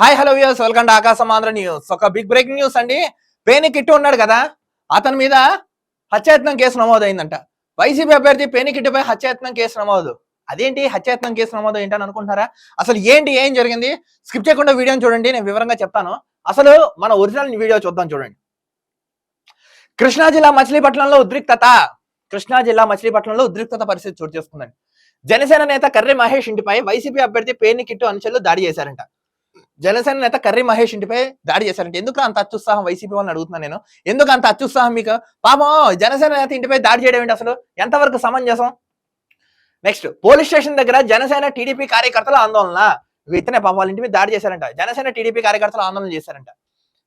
Hi hello views welcome to Aakasam Andhra news. ఒక big breaking news అండి. పేని kit ఉన్నాడు కదా అతని మీద హత్యాయత్నం కేసు నమోదైందంట. వైసీపీ అభ్యర్థి పేని కిట్టుపై హత్యాయత్నం కేసు నమోదు. అదేంటి హత్యాయత్నం కేసు నమోదు ఏంటని అనుకుంటున్నారా? అసలు ఏంటి ఏం జరిగింది? స్కిప్ చేయకుండా వీడియోని చూడండి నేను వివరంగా చెప్తాను. అసలు మన ఒరిజినల్ వీడియో చూద్దాం చూడండి. కృష్ణా జిల్లా మచిలీపట్నంలో ఉద్రిక్తత. కృష్ణా జిల్లా మచిలీపట్నంలో ఉద్రిక్తత పరిస్థితి చోటు చేసుకుందండి. జనసేన నేత కర్రి మహేష్ ఇంటిపై వైసీపీ అభ్యర్థి పేని కిట్టు అనుచరులు దాడి చేశారంట. జనసేన నేత కర్రీ మహేష్ ఇంటిపై దాడి చేశారంటే. ఎందుకు అంత అత్యుత్సాహం వైసీపీ వాళ్ళని అడుగుతున్నాను నేను? ఎందుకు అంత అత్యుత్సాహం మీకు? పాపం జనసేన నేత ఇంటిపై దాడి చేయడం ఏంటి అసలు? ఎంతవరకు సమంజసం? నెక్స్ట్ పోలీస్ స్టేషన్ దగ్గర జనసేన టీడీపీ కార్యకర్తల ఆందోళన. ఇతనే పాపం వాళ్ళ ఇంటి మీద దాడి చేశారంట. జనసేన టీడీపీ కార్యకర్తలు ఆందోళన చేశారంట.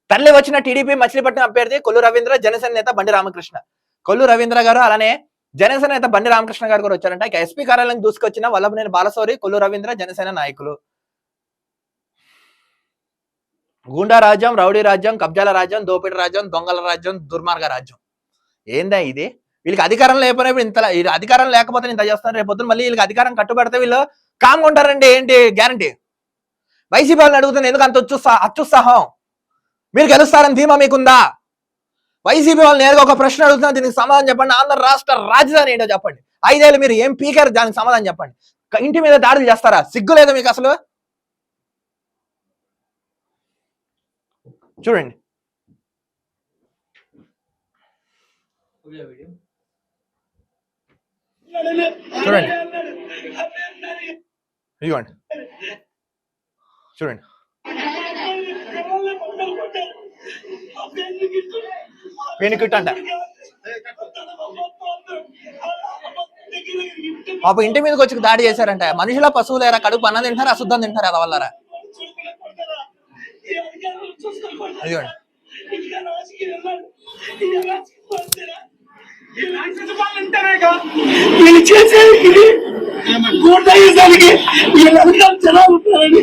తరలి వచ్చిన టీడీపీ మచిలీపట్నం అభ్యర్థి కొల్లు రవీంద్ర జనసేన నేత బండి రామకృష్ణ. కొల్లు రవీంద్ర గారు అలానే జనసేన నేత బండి రామకృష్ణ గారు కూడా వచ్చారంట. ఇక ఎస్పీ కార్యాలయం దూసుకొచ్చిన వల్లభనేని బాలసౌరి కొల్లు రవీంద్ర జనసేన నాయకులు. గూండా రాజ్యం రౌడీ రాజ్యం కబ్జాల రాజ్యం దోపిడి రాజ్యం దొంగల రాజ్యం దుర్మార్గ రాజ్యం. ఏందా ఇది? వీళ్ళకి అధికారం లేకపోయినప్పుడు ఇంత అధికారం లేకపోతే ఇంత చేస్తాను రేపు పొద్దున మళ్ళీ వీళ్ళకి అధికారం కట్టుబడితే వీళ్ళు కామ్గా ఏంటి? గ్యారంటీ. వైసీపీ వాళ్ళని అడుగుతుంది ఎందుకు అంత అత్యుత్సాహం? మీరు గెలుస్తారని ధీమా మీకుందా? వైసీపీ వాళ్ళు నేరుగా ఒక ప్రశ్న అడుగుతున్నా దీనికి సమాధానం చెప్పండి. ఆంధ్ర రాష్ట్ర రాజధాని ఏంటో చెప్పండి. ఐదేళ్ళు మీరు ఏం పీకారు దానికి సమాధానం చెప్పండి. ఇంటి మీద దాడులు చేస్తారా? సిగ్గు లేదా మీకు అసలు? చూడండి. చూడండి. ఇదిగోండి. చూడండి. పెనుకిట్టు అంట పాప ఇంటి మీదకి వచ్చి దాడి చేశారంట. మనుషుల పశువులేరా? కడుపు అన్న తింటారా అశుద్ధం తింటారా అది వల్లరా ఇదిగోండి వీళ్ళు చేసేది గూడదానికి వీళ్ళంతా జనాలు ఉంటారని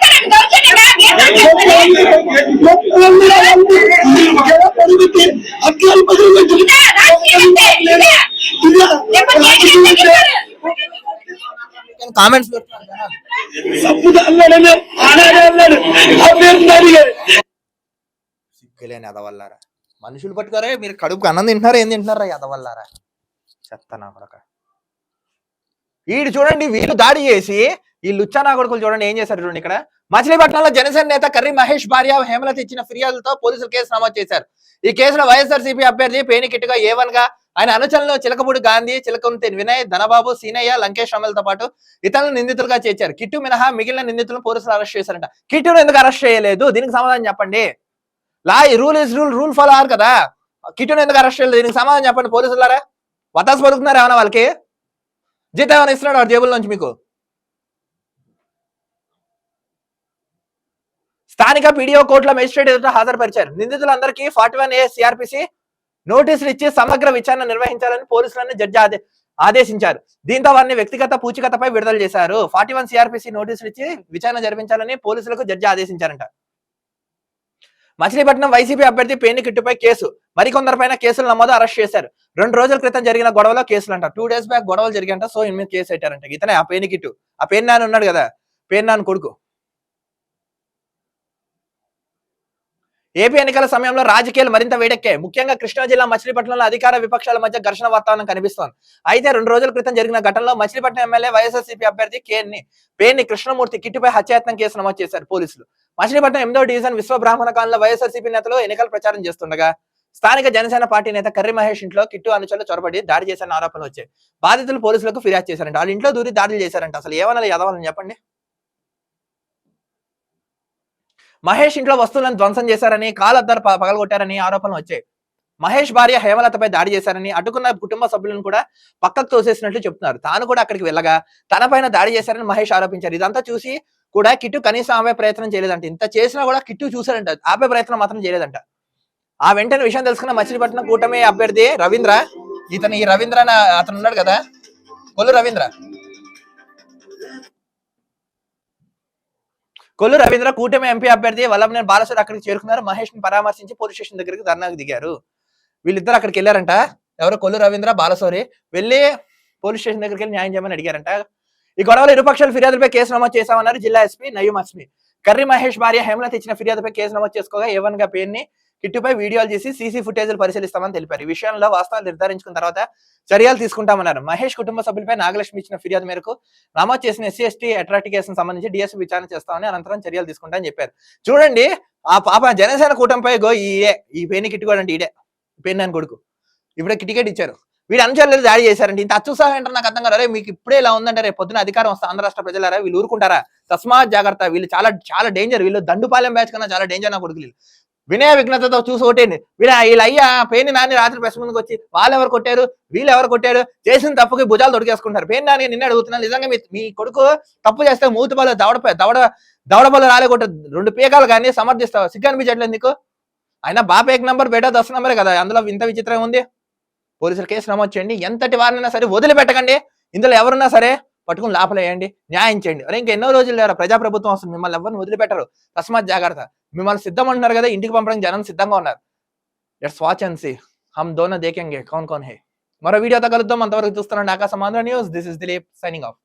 పొద్దున్న దేనికైనా తెగిస్తారు. కామెంట్స్ సబ్బుద అదవల్లారా మనుషులు పట్టుకోరే మీరు కడుపుకి అన్నం తింటున్నారా ఏం తింటున్నారా అదవల్లారా చెత్త నా కొడక. వీడు చూడండి వీళ్ళు దాడి చేసి ఈ లుచ్చా నా కొడుకులు చూడండి ఏం చేశారు చూడండి ఇక్కడ? మచిలీపట్నంలో జనసేన నేత కర్రీ మహేష్ భార్య హేమలత ఇచ్చిన ఫిర్యాదులతో పోలీసులు కేసు నమోదు చేశారు. ఈ కేసులో వైఎస్ఆర్సీపీ అభ్యర్థి పేనికిట్టుగా ఏ వన్గా ఆయన అనుచరులను చిలకపూడి గాంధీ చిలకంతి వినయ్ ధనబాబు సీనయ్య లంకేష్ రమలతో పాటు ఇతరులను నిందితులుగా చేర్చారు. కిట్టు మినహా మిగిలిన నిందితులను పోలీసులు అరెస్ట్ చేశారంట. కిట్టును ఎందుకు అరెస్ట్ చేయలేదు? దీనికి సమాధానం చెప్పండి. Law rule is rule rule follow ఆరు కదా. కిట్టును ఎందుకు అరెస్ట్ చేయలేదు? దీనికి సమాధానం చెప్పండి పోలీసులారా. వతాసు పలుకుతున్నారు ఏమన్నా వాళ్ళకి? జీతం ఏమైనా ఇస్తున్నాడు వాడు జేబుల నుంచి మీకు? స్థానిక పీడియో కోర్టులో మేజిస్ట్రేట్ ఎదుట హాజరుపరిచారు. నిందితులందరికీ ఫార్టీ వన్ ఏ సిఆర్పిసి నోటీసులు ఇచ్చి సమగ్ర విచారణ నిర్వహించాలని పోలీసులను జడ్జి ఆదే ఆదేశించారు. దీంతో వారిని వ్యక్తిగత పూచికతపై విడుదల చేశారు. ఫార్టీ వన్ సిఆర్పిసి నోటీసులు ఇచ్చి విచారణ జరిపించాలని పోలీసులకు జడ్జి ఆదేశించారంట. మచిలీపట్నం వైసీపీ అభ్యర్థి పేని కిట్టుపై కేసు. మరికొందరిపైన కేసులు నమోదు అరెస్ట్ చేశారు. రెండు రోజుల క్రితం జరిగిన గొడవలో కేసులు అంట టూ డేస్ బ్యాక్ గొడవలు జరిగాయంట. సో ఇన్ మీద కేసు పెట్టారంట. ఇతనే ఆ పేని కిట్టు. ఆ పేరు నాన్న ఉన్నాడు కదా. పేరు నాన్న కొడుకు. ఏపీ ఎన్నికల సమయంలో రాజకీయాలు మరింత వేడెక్కాయి. ముఖ్యంగా కృష్ణా జిల్లా మచిలీపట్నంలో అధికార విపక్షాల మధ్య ఘర్షణ వాతావరణం కనిపిస్తోంది. అయితే రెండు రోజుల క్రితం జరిగిన ఘటనలో మచిలీపట్నం ఎమ్మెల్యే వైఎస్ఆర్సీపీ అభ్యర్థి కేఎన్ని పేర్ని కృష్ణమూర్తి కిట్టుపై హత్యాయత్నం కేసు నమోదు చేశారు పోలీసులు. మచిలీపట్నం ఎనిమిదో డివిజన్ విశ్వ బ్రాహ్మణ కాలంలో వైఎస్ఆర్సీపీ నేతలు ఎన్నికల ప్రచారం చేస్తుండగా స్థానిక జనసేన పార్టీ నేత కర్రి మహేష్ ఇంట్లో కిట్టు అనుచరులు చొరబడి దాడి చేశారని ఆరోపణలు వచ్చాయి. బాధితులు పోలీసులకు ఫిర్యాదు చేశారంట. వాళ్ళ ఇంట్లో దూరి దాడులు చేశారంట. అసలు ఏమన్నా ఎదవాలని చెప్పండి? మహేష్ ఇంట్లో వస్తువులను ధ్వంసం చేశారని కాలద్దరు పగలగొట్టారని ఆరోపణలు వచ్చాయి. మహేష్ భార్య హేమలతపై దాడి చేశారని అడ్డుకున్న కుటుంబ సభ్యులను కూడా పక్కకు తోసేసినట్లు చెప్తున్నారు. తాను కూడా అక్కడికి వెళ్ళగా తన పైన దాడి చేశారని మహేష్ ఆరోపించారు. ఇదంతా చూసి కూడా కిట్టు కనీసం ఆపే ప్రయత్నం చేయలేదంట. ఇంత చేసినా కూడా కిట్టు చూశారంట. ఆపే ప్రయత్నం మాత్రం చేయలేదంట. ఆ వెంటనే విషయం తెలుసుకున్న మచిలీపట్నం కూటమి అభ్యర్థి రవీంద్ర ఇతను ఈ రవీంద్ర అతను ఉన్నాడు కదా? కొల్లు రవీంద్ర. కొల్లు రవీంద్ర కూటమి ఎంపీ అభ్యర్థి వల్లభనేని బాలసూరి అక్కడికి చేరుకున్నారు. మహేష్ని పరామర్శించి పోలీస్ స్టేషన్ దగ్గరికి ధర్నాకు దిగారు. వీళ్ళిద్దరు అక్కడికి వెళ్ళారంట. ఎవరు? కొల్లు రవీంద్ర బాలసోరి. వెళ్ళి పోలీస్ స్టేషన్ దగ్గరికి వెళ్ళి న్యాయం చేయమని అడిగారంట. ఈ గొడవలో ఇరుపక్షాలు ఫిర్యాదులపై కేసు నమోదు చేశామన్నారు జిల్లా ఎస్పీ నయీం అస్మి. కర్రీ మహేష్ భార్య హేమలత ఇచ్చిన ఫిర్యాదుపై కేసు నమోదు చేసుకోగా ఏవన్గా పేరుని కిట్టుపై వీడియోలు చేసి సీసీ ఫుటేజ్లు పరిశీలిస్తామని తెలిపారు. ఈ విషయంలో వాస్తవాలు నిర్ధారించుకున్న తర్వాత చర్యలు తీసుకుంటామన్నారు. మహేష్ కుటుంబ సభ్యులపై నాగలక్ష్మి ఇచ్చిన ఫిర్యాదు మేరకు నమోదు చేసిన ఎస్సీ ఎస్టీ అట్రాక్ట్ సంబంధించి డిఎస్పీ విచారణ చేస్తామని అనంతరం చర్యలు తీసుకుంటామని చెప్పారు. చూడండి ఆ పాప జనసేన కూటమిపై గో ఈడే ఈ పేని కిట్టుకోడండి ఈడే పెయిన్ అని కొడుకు. ఇప్పుడే టికెట్ ఇచ్చారు. వీడు అనుచరులు దాడి చేశారంటే ఇంత అత్యుత్సాహం ఏంటో నాకు అర్థం కాదు మీకు ఇప్పుడే ఇలా ఉందంటే రేపు పొద్దున అధికారం వస్తే ఆంధ్ర రాష్ట్ర ప్రజలారా? వీళ్ళు ఊరుకుంటారా? తస్మాత్ జాగ్రత్త. వీళ్ళు చాలా చాలా డేంజర్ వీళ్ళు దండుపాలెం బ్యాచ్ కన్నా చాలా డేంజర్ నా కొడుకులు వీళ్ళు. వినయ విఘ్నతతో చూసి ఓటేండి వీళ్ళ వీళ్ళ అయ్యా పేని నాని రాత్రి ప్రెస్ ముందుకు వచ్చి వాళ్ళు ఎవరు కొట్టారు? వీళ్ళు ఎవరు కొట్టారు? చేసిన తప్పుకి భుజాలు దొడికేసుకుంటారు పేని నాని నిన్న అడుగుతున్నాను. నిజంగా మీ మీ కొడుకు తప్పు చేస్తే మూతి పాలు దవడ దవడ దవడ పాలు రాలే రెండు పీకాలు కానీ సమర్థిస్తావు? సిగ్గు అనిపించట్లేదు నీకు? అయినా బాప ఏక్ నంబర్ బేటా దస్ నంబరే కదా. అందులో ఇంత విచిత్రం ఉంది. పోలీసులు కేసు నమోదు చేయండి. ఎంతటి వారినైనా సరే వదిలిపెట్టకండి. ఇందులో ఎవరున్నా సరే పట్టుకుని లోపలేయండి న్యాయం చేయండి. అరే ఇంకా ఎన్నో రోజులు లేరు? ప్రజాప్రభుత్వం వస్తుంది మిమ్మల్ని ఎవరిని వదిలిపెట్టరు. తస్మాత్ జాగ్రత్త. మిమ్మల్ని సిద్ధం అంటున్నారు కదా ఇంటికి పంపడానికి జనం సిద్ధంగా ఉన్నారు. లెట్స్ వాచ్ అండ్ సీ హమ్ దోన దేకెంగే కౌన్ కౌన్ హే. మరో వీడియోతో కలుద్దాం. అంతవరకు చూస్తున్నాండి Aakasam Andhra news. This is Dileep signing off.